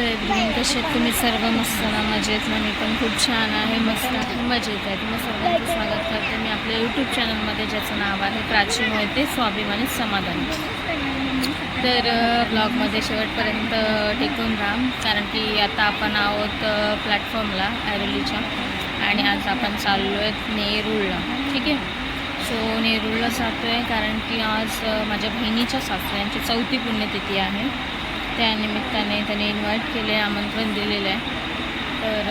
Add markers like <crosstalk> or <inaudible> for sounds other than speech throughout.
Hello everyone कसे आहेत तुम्ही सर्व मस्त ना मजेत ना मी पण खूप छान आहे. मस्त मजेत आहे तुम्ही सर्वांचं स्वागत करते मी आपल्या यूट्यूब चॅनलमध्ये ज्याचं नाव आहे प्राची मोहिते स्वाभिमानी समाधान. तर ब्लॉगमध्ये शेवटपर्यंत टिकून राहा. कारण की आता आपण आहोत प्लॅटफॉर्मला ऐरोलीच्या आणि आज आपण चाललो आहेत नेरूळला. ठीक आहे? सो नेरूळला जातो आहे कारण की आज माझ्या बहिणीच्या सासऱ्यांची चौथी पुण्यतिथी आहे. त्या निमित्ताने त्याने इन्व्हाइट केले आमंत्रण दिलेलं आहे. तर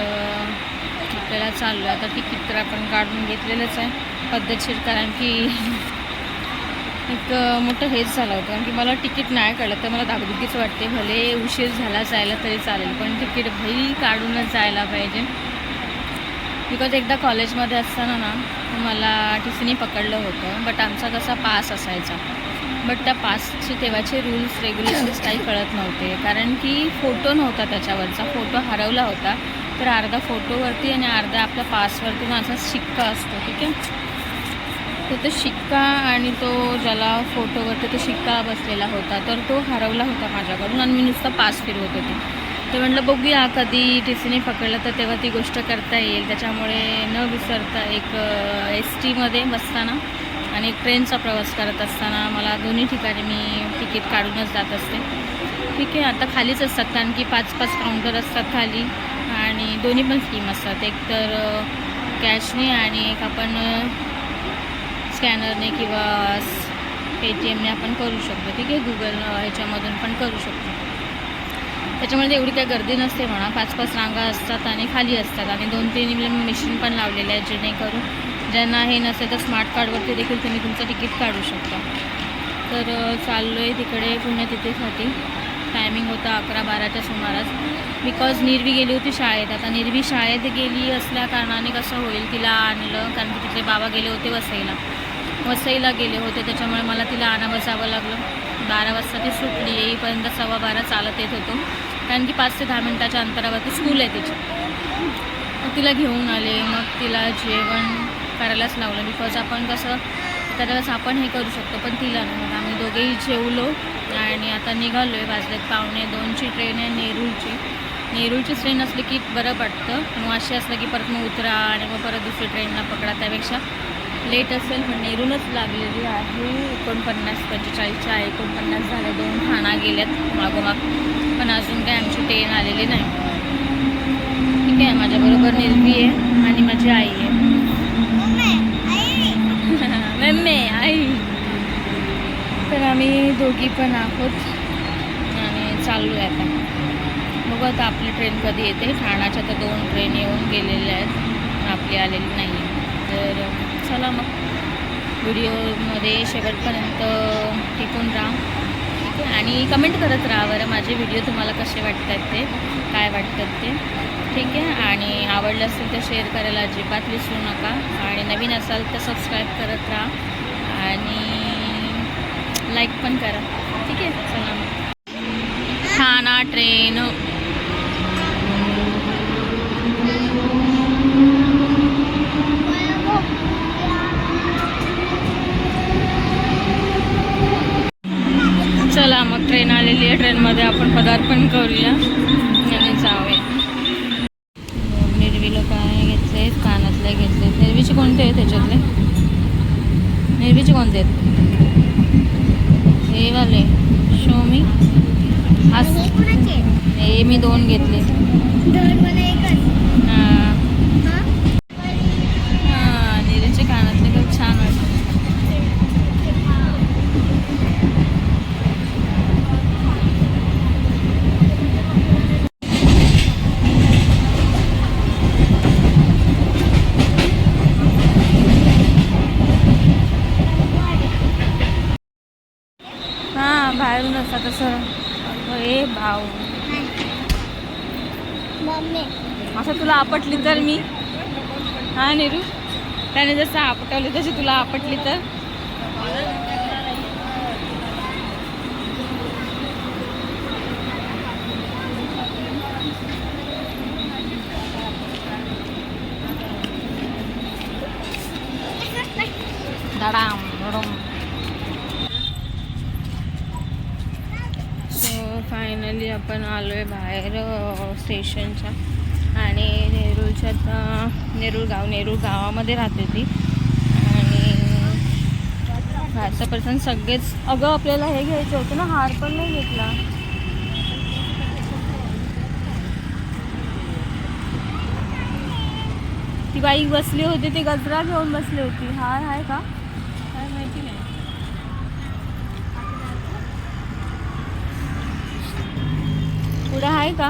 आपल्याला चाललो आहे आता तिकीट तर आपण काढून घेतलेलंच आहे. पद्धतशीर कारण की <laughs> एक मोठं हेच झालं होतं. कारण की मला तिकीट नाही कळलं तर मला दागदुगीच वाटते भले उशीर झाला जायला तरी चालेल पण तिकीट भई काढूनच जायला पाहिजे. बिकॉज एकदा कॉलेजमध्ये असताना ना मला टी सीने पकडलं होतं बट आमचा कसा पास असायचा. बट त्या पासचे तेव्हाचे रूल्स रेग्युलेशन्स काही कळत नव्हते. कारण की फोटो नव्हता त्याच्यावरचा. फोटो हरवला होता. तर अर्धा फोटोवरती आणि अर्धा आपल्या पासवरती माझा शिक्का असतो ठीक आहे? तर तो शिक्का आणि तो ज्याला फोटोवरती तो शिक्का बसलेला होता तर तो हरवला होता माझ्याकडून आणि मी नुसता पास फिरवत होते. तर म्हटलं बघूया कधी टी सीने पकडलं तर तेव्हा ती गोष्ट करता येईल. त्याच्यामुळे न विसरता एक एस टीमध्ये बसताना आणि ट्रेनचा प्रवास करत असताना मला दोन्ही ठिकाणी मी तिकीट काढूनच जात असते. ठीक आहे आता खालीच असतात कारण की पाच पाच काउंटर असतात खाली आणि दोन्ही पण स्कीम असतात. एक तर कॅशने आणि एक आपण स्कॅनरने किंवा पेटीएमने आपण करू शकतो. ठीक आहे गुगल ह्याच्यामधून पण करू शकतो. त्याच्यामध्ये एवढी काही गर्दी नसते म्हणा. पाच पाच रांगा असतात आणि खाली असतात आणि दोन तीन मशीन पण लावलेले आहेत जेणेकरून ज्यांना हे नसेल तर स्मार्ट कार्डवरती देखील तुम्ही तुमचं तिकीट काढू शकता. तर चाललो आहे तिकडे पुण्यतिथीसाठी टायमिंग होता अकरा बाराच्या सुमारास. बिकॉज निर्वी गेली होती शाळेत. आता निर्वी शाळेत गेली असल्या कारणाने कसं होईल तिला आणलं? कारण की तिथले बाबा गेले होते वसईला. वसईला गेले होते. त्याच्यामुळे मला तिला आणावं जावं लागलं. बारा वाजता ती सुटली. येईपर्यंत सव्वा बारा चालत येत होतो. कारण की पाच ते दहा मिनटाच्या अंतरावरती स्कूल आहे तिची. तिला घेऊन आले. मग तिला जेवण करायलाच लावलं. बिकॉज आपण कसं त्यावेळेस आपण हे करू शकतो पण तिला नाही. आम्ही दोघेही जेवलो आणि आता निघालो आहे वाजलेत पावणे दोनची ट्रेन आहे नेरूळची. नेरूळची ट्रेन असली की बरं पडतं. मग अशी असलं की परत मग उतरा आणि मग परत दुसरी ट्रेनला पकडा. त्यापेक्षा लेट असेल पण नेरूनच लागलेली आहे. एकोणपन्नास पंचेचाळीसच्या आहे. एकोणपन्नास झाल्या दोन ठाणा गेल्यात मागोमाग. पण अजून काय आमची ट्रेन आलेली नाही. ठीक आहे माझ्याबरोबर निर्वी आहे आणि माझी आई आहे. आम्ही दोघी पण आहोत. आणि चाललो आहे आता. बघू आता आपली ट्रेन कधी येते. ठाण्याच्या तर दोन ट्रेन येऊन गेलेल्या आहेत. आपली आलेली नाही आहे तर चला मग. व्हिडिओमध्ये शेवटपर्यंत टिकून राहा. ठीक आहे? आणि कमेंट करत राहा बरं माझे व्हिडिओ तुम्हाला कसे वाटतात ते? काय वाटतात ते? ठीक आहे? आणि आवडलं असेल तर शेअर करायला अजिबात विसरू नका. आणि नवीन असाल तर सबस्क्राईब करत राहा. आणि लाईक पण करा. ठीक आहे? चला मग. ठाणा ट्रेन. चला मग ट्रेन आलेली आहे. ट्रेनमध्ये आपण पदार्पण करूया आणि जाऊया निर्वीला काय घेतले कानातले घेतले निर्वीचे कोणते आहेत त्याच्यातले निर्वीचे कोणते आहेत हे वाले शो मी आज हे मी दोन घेतले. निर्वीचे कानातले खूप छान वाटते हां बाहेरून असता तसं हे भाऊ. असं तुला आपटली तर मी. हा नेरू? त्याने जसं आपटवली तशी तुला आपटली तर. आपण आलो आहे बाहेर स्टेशनच्या. आणि नेरूळच्या आता नेरूळ गाव नेरूळ गावामध्ये राहते ती. आणि आतापर्यंत सगळेच अगं आपल्याला हे घ्यायचं होतं ना हार पण नाही घेतला ती बाई बसली होती ती गजरा घेऊन बसली होती. हार आहे का? काय माहिती नाही. पुढे आहे का?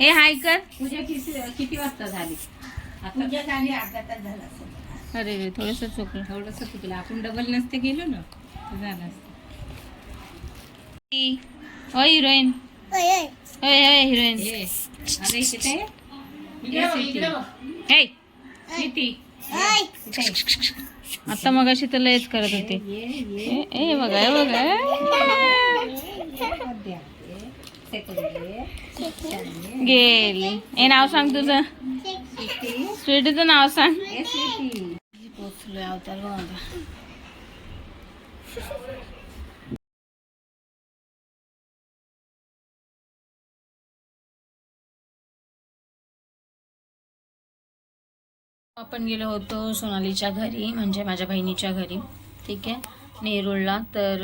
हे हाय कर. पूजा किती किती वाजता झाली? पूजा झाली अर्धा तास झाला असेल. अरे रे थोडंसं चुकलं. थोडंसं चुकलं. आपण डबल नसते गेलो ना? तर झालं असतं. ओ हिरोईन. ओय ओय. हिरोईन. ए, अरे इथे? इकडे बघ. हे किती? इथे. आता मगाशी तर लयच करत होते. ए बघा हे बघा. गेली. ए नाव सांग तुझं. स्वीटीचं नाव सांग. पोचलोय अवतार बघा. आपण गेलो होतो सोनालीच्या घरी म्हणजे माझ्या बहिणीच्या घरी. ठीक आहे. नेरूळला. तर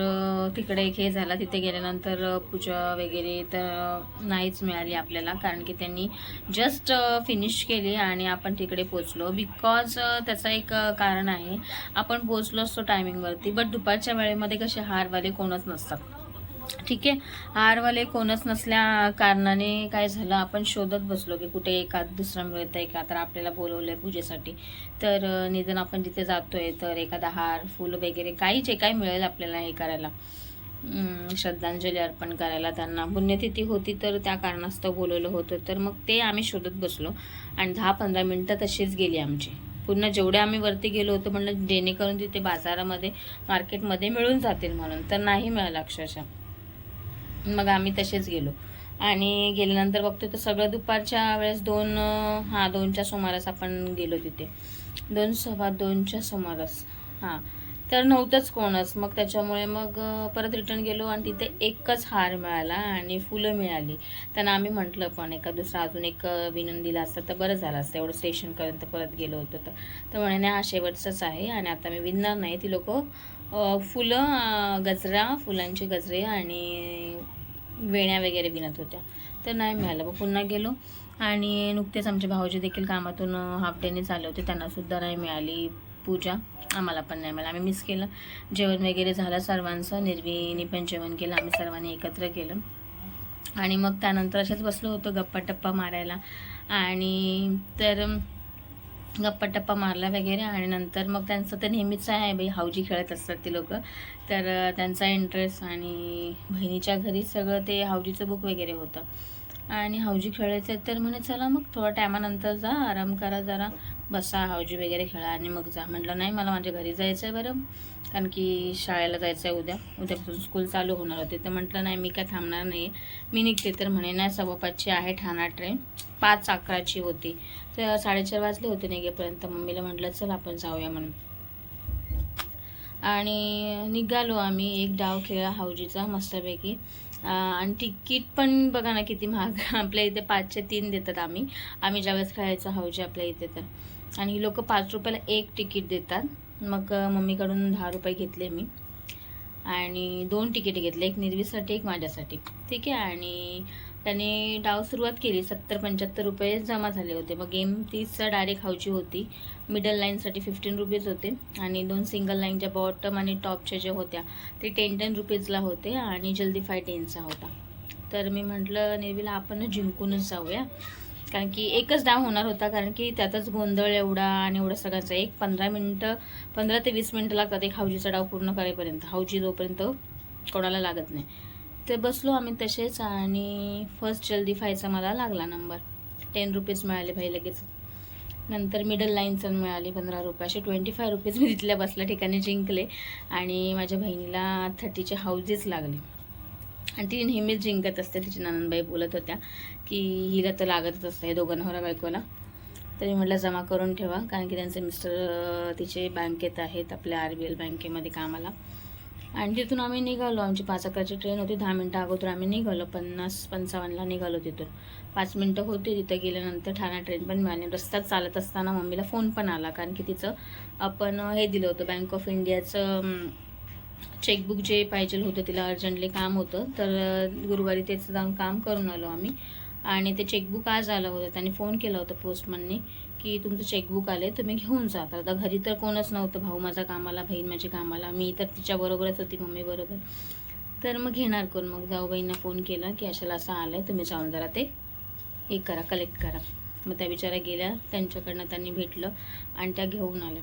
तिकडे एक हे झाला. तिथे गेल्यानंतर पूजा वगैरे तर नाहीच मिळाली आपल्याला. कारण की त्यांनी जस्ट फिनिश केली आणि आपण तिकडे पोचलो बिकॉज त्याचं एक कारण आहे आपण पोचलो असतो टायमिंगवरती बट दुपारच्या वेळेमध्ये कसे हारवाले कोणच नसतात. ठीक आहे. हारवाले कोणच नसल्या कारणाने काय झालं आपण शोधत बसलो की कुठे एखाद दुसरा मिळत आहे का? तर आपल्याला बोलवलं आहे पूजेसाठी. तर निदान आपण जिथे जातो आहे तर एखादा हार फुल वगैरे काही जे काही मिळेल आपल्याला हे करायला. श्रद्धांजली अर्पण करायला त्यांना. पुण्यतिथी होती तर त्या कारणास्तव बोलवलं होतं. तर मग ते आम्ही शोधत बसलो आणि दहा पंधरा मिनटं तशीच गेली आमची. पुन्हा जेवढे आम्ही वरती गेलो होतो म्हणलं जेणेकरून तिथे बाजारामध्ये मार्केटमध्ये मिळून जातील म्हणून. तर नाही मिळालं अक्षरशः. मग आम्ही तसेच गेलो. आणि गेल्यानंतर बघतो तर सगळं दुपारच्या वेळेस दोन हां दोनच्या सुमारास आपण गेलो तिथे. दोन सव्वा दोनच्या सुमारास हां. तर नव्हतंच कोणच. मग त्याच्यामुळे मग परत रिटर्न गेलो आणि तिथे एकच हार मिळाला आणि फुलं मिळाली. त्यांना आम्ही म्हटलं पण एका दुसरा अजून एक विनंती दिला असता तर बरं झालं असतं. एवढं स्टेशनपर्यंत परत गेलो होतो तर. तर म्हणे हा शेवटचाच आहे आणि आता मी विनणार नाही. ती लोक फुलं गजरा फुलांचे गजरे आणि वेण्या वगैरे विणत होत्या. तर नाही मिळालं. मग पुन्हा गेलो आणि नुकतेच आमचे भाऊजी देखील कामातून हाफ डेने चालले होते. त्यांनासुद्धा नाही मिळाली पूजा. आम्हाला पण नाही मिळाला. आम्ही मिस केलं. जेवण वगैरे झालं सर्वांचं. निर्वीने पण जेवण केलं. आम्ही सर्वांनी एकत्र केलं. आणि मग त्यानंतर असेच बसलो होतो गप्पा टप्पा मारायला. आणि तर गप्पा टप्पा मारला वगैरे आणि नंतर मग त्यांचं तर नेहमीच आहे बाई हावजी खेळत असतात ते लोक. तर त्यांचा इंटरेस्ट आणि बहिणीच्या घरी सगळं ते हावजीचं बुक वगैरे होतं. आणि हावजी खेळायचं आहे तर म्हणे चला मग थोड्या टायमानंतर जा आराम करा जरा. बसा हावजी वगैरे खेळा आणि मग जा. म्हटलं नाही मला माझ्या घरी जायचं आहे बरं. कारण की शाळेला जायचं आहे उद्या उद्यापासून स्कूल चालू होणार होते. तर म्हटलं नाही मी काय थांबणार नाही मी निघते. तर म्हणे नाही सव्वा पाचची आहे ठाणा ट्रेन पाच अकराची होती. तर साडेचार वाजले होते निघेपर्यंत. मम्मीला म्हटलं चल आपण जाऊया म्हणून. आणि निघालो आम्ही एक डाव खेळला हाऊजीचा मस्तपैकी. आणि तिकीट पण बघा ना किती महाग. आपल्या इथे पाचशे तीन देतात आम्ही. आम्ही ज्यावेळेस खेळायचं हाऊजी आपल्या इथे तर. आणि ही लोक पाच रुपयाला एक तिकीट देतात. मग मम्मीकडून दहा रुपये घेतले मी. आणि दोन तिकीट घेतले एक निर्वीसाठी एक माझ्यासाठी. ठीक आहे? आणि त्याने डाव सुरुवात केली. सत्तर पंच्याहत्तर रुपये जमा झाले होते. मग गेम तीसचा डायरेक्ट हावची होती. मिडल लाईनसाठी फिफ्टीन रुपीज होते. आणि दोन सिंगल लाईनच्या बॉटम आणि टॉपच्या ज्या होत्या ते टेन टेन रुपीजला होते आणि जल्दी फाय टेनचा होता. तर मी म्हटलं निर्विला आपण जिंकूनच जाऊया. कारण की एकच डाव होणार होता. कारण की त्यातच गोंधळ एवढा आणि एवढं सगळ्याचा. एक पंधरा मिनटं पंधरा ते वीस मिनटं लागतात एक हावजीचा डाव पूर्ण करेपर्यंत. हावजी जोपर्यंत कोणाला लागत नाही. ते बसलो आम्ही तसेच आणि फर्स्ट जल्दी फायचा मला लागला नंबर टेन रुपीज मिळाले भाई लगेच. नंतर मिडल लाईनचं मिळाली पंधरा रुपये असे ट्वेंटी फाय रुपीज मी तिथल्या बसल्या ठिकाणी जिंकले आणि माझ्या बहिणीला थर्टीचे हाऊजेस लागले. आणि ती नेहमीच जिंकत असते. तिची ननंदबाई बोलत होत्या की हिला तर लागतच असतं दोघं नवरा बायकोला. तरी म्हटलं जमा करून ठेवा. कारण की त्यांचे मिस्टर तिचे बँकेत आहेत आपल्या आर बी एल बँकेमध्ये कामाला. आणि तिथून आम्ही निघालो. आमची पाच अकराची ट्रेन होती. दहा मिनटं अगोदर आम्ही निघालो. पन्नास पंचावन्नला निघालो तिथून. पाच मिनटं होती तिथं गेल्यानंतर ठाणा ट्रेन पण मिळाली. रस्त्यात चालत असताना मम्मीला फोन पण आला. कारण की तिचं आपण हे दिलं होतं. बँक ऑफ इंडियाचं चेकबुक जे पाहिजे होतं तिला अर्जंटली काम होतं. तर गुरुवारी तेच जाऊन काम करून आलो आम्ही. आणि ते चेकबुक आज आलं होतं. त्यांनी फोन केला होता पोस्टमननी की तुमचं चेकबुक आले तुम्ही घेऊन जा तर आता घरी तर कोणच नव्हतं. भाऊ माझा कामाला बहीण माझी कामाला. मी तर तिच्याबरोबरच होती मम्मीबरोबर तर मग घेणार कोण? मग जाऊबाईंना फोन केला की अशाला असं आलं आहे तुम्ही जाऊन जरा ते हे करा कलेक्ट करा. मग त्या बिचाऱ्या गेल्या त्यांच्याकडनं त्यांनी भेटलं आणि त्या घेऊन आल्या.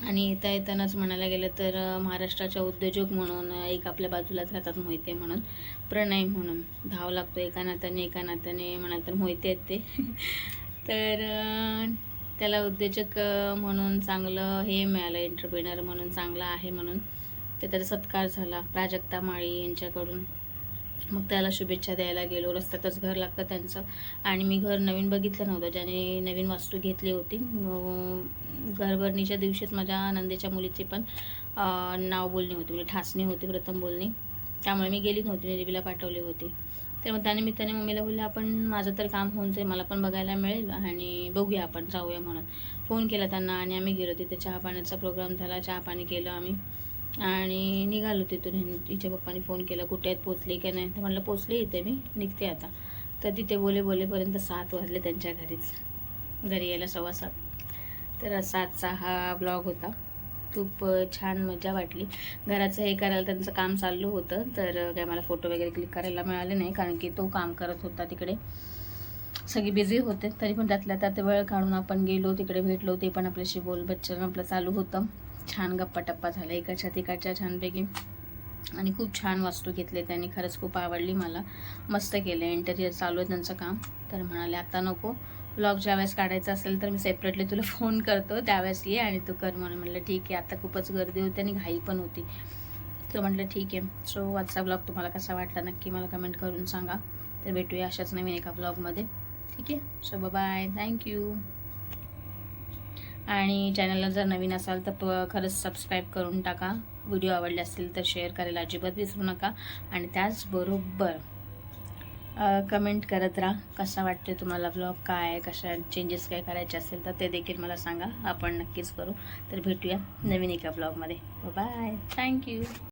आणि येता येतानाच म्हणायला गेलं तर महाराष्ट्राच्या उद्योजक म्हणून एक आपल्या बाजूलाच राहतात मोहिते म्हणून. प्रणय म्हणून. धाव लागतो एका नात्याने एका नात्याने म्हणाल तर मोहिते आहेत ते. <laughs> तर त्याला उद्योजक म्हणून चांगलं हे मिळालं एंटरप्रिनर म्हणून चांगलं आहे म्हणून. तर त्याचा सत्कार झाला. प्राजक्ता माळी यांच्याकडून. मग त्याला शुभेच्छा द्यायला गेलो. रस्त्यातच घर लागतं त्यांचं. आणि मी घर नवीन बघितलं नव्हतं. ज्याने नवीन वास्तू घेतली होती. घरभरणीच्या दिवशीच माझ्या नंदेच्या मुलीची पण नाव बोलणी होती. म्हणजे ठासणी होती प्रथम बोलणी. त्यामुळे मी गेली नव्हती. देवीला पाठवली होती. तर मग त्यानिमित्ताने मम्मीला बोलले आपण माझं तर काम होऊन जाईल. मला पण बघायला मिळेल आणि बघूया आपण. जाऊया म्हणून. फोन केला त्यांना आणि आम्ही गेलो. तिथे चहा पाण्याचा प्रोग्राम झाला. चहा पाणी केलं आम्ही. आणि निघालो तिथून. ह्यांनी- तिच्या पप्पाने फोन केला कुठे आहेत? पोचले की नाही? तर म्हटलं पोचले इथे मी. निघते आता. तर तिथे बोले बोलेपर्यंत सात वाजले त्यांच्या घरीच. घरी यायला सव्वा सात. तर सातचा हा ब्लॉग होता. खूप छान मजा वाटली. घराचं हे करायला त्यांचं काम चालू होतं. तर काय मला फोटो वगैरे क्लिक करायला मिळाले नाही कारण की तो काम करत होता तिकडे. सगळी बिझी होते. तरी पण त्यातल्या त्यात वेळ काढून आपण गेलो तिकडे भेटलो ते पण आपल्याशी बोल बच्चन आपलं चालू होतं. छान गप्पा टप्पा झाला इकडच्या तिकडच्या छानपैकी. आणि खूप छान वस्तू घेतले त्यांनी खरंच खूप आवडली मला. मस्त केलं इंटेरियर चालू आहे त्यांचं काम. तर म्हणाले आता नको ब्लॉग ज्यावेळेस काढायचा असेल तर मी सेपरेटली तुला फोन करतो त्यावेळेस ये आणि तू कर. म्हणून म्हटलं ठीक आहे आता खूपच गर्दी होती आणि घाई पण होती. तर म्हटलं ठीक आहे सो आजचा ब्लॉग तुम्हाला कसा वाटला नक्की मला कमेंट करून सांगा. तर भेटूया अशाच नवीन एका ब्लॉगमध्ये ठीक आहे सो बाय थँक्यू आणि चॅनलला जर नवीन असाल तर प- खरंच सबस्क्राईब करून टाका. व्हिडिओ आवडले असतील तर शेअर करायला अजिबात विसरू नका. आणि त्याचबरोबर कमेंट करत राहा. कसा वाटते तुम्हाला ब्लॉग काय? कशा चेंजेस काय करायचे असेल तर ते देखील मला सांगा. आपण नक्कीच करू. तर भेटूया नवीन एका ब्लॉगमध्ये बाय थँक्यू